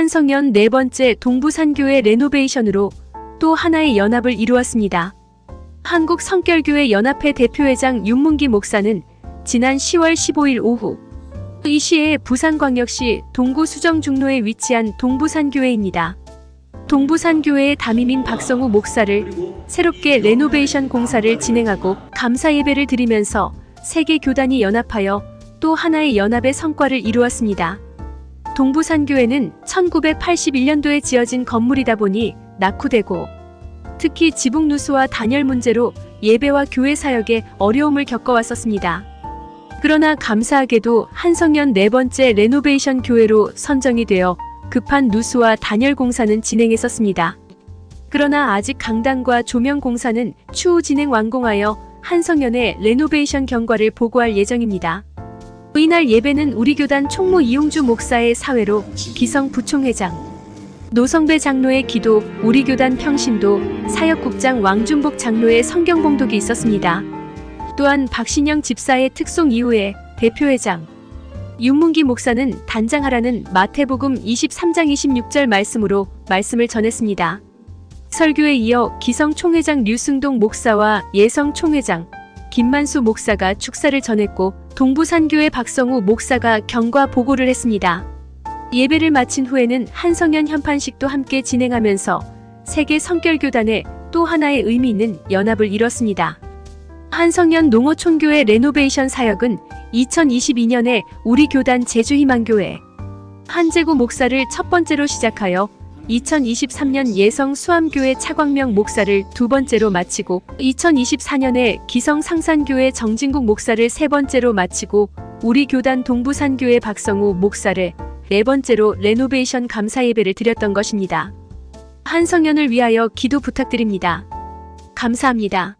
한성연 네 번째 동부산교회 레노베이션으로 또 하나의 연합을 이루었습니다. 한국 성결교회 연합회 대표회장 윤문기 목사는 지난 10월 15일 오후 이 시에 부산광역시 동구 수정중로에 위치한 동부산교회입니다. 동부산교회의 담임인 박성우 목사를 새롭게 레노베이션 공사를 진행하고 감사 예배를 드리면서 세계 교단이 연합하여 또 하나의 연합의 성과를 이루었습니다. 동부산교회는 1981년도에 지어진 건물이다 보니 낙후되고 특히 지붕 누수와 단열 문제로 예배와 교회 사역에 어려움을 겪어왔었습니다. 그러나 감사하게도 한성연 네 번째 레노베이션 교회로 선정이 되어 급한 누수와 단열 공사는 진행했었습니다. 그러나 아직 강당과 조명 공사는 추후 진행 완공하여 한성연의 레노베이션 경과를 보고할 예정입니다. 이날 예배는 우리 교단 총무 이용주 목사의 사회로 기성 부총회장, 노성배 장로의 기도, 우리 교단 평신도, 사역국장 왕준복 장로의 성경 봉독이 있었습니다. 또한 박신영 집사의 특송 이후에 대표회장, 윤문기 목사는 단장하라는 마태복음 23장 26절 말씀으로 말씀을 전했습니다. 설교에 이어 기성 총회장 류승동 목사와 예성 총회장, 김만수 목사가 축사를 전했고 동부산교회 박성우 목사가 경과 보고를 했습니다. 예배를 마친 후에는 한성연 현판식도 함께 진행하면서 세계 성결교단의 또 하나의 의미 있는 연합을 이뤘습니다. 한성연 농어촌교회 레노베이션 사역은 2022년에 우리 교단 제주희망교회 한재구 목사를 첫 번째로 시작하여 2023년 예성 수암교회 차광명 목사를 두 번째로 마치고 2024년에 기성 상산교회 정진국 목사를 세 번째로 마치고 우리 교단 동부산교회 박성우 목사를 네 번째로 레노베이션 감사 예배를 드렸던 것입니다. 한성연을 위하여 기도 부탁드립니다. 감사합니다.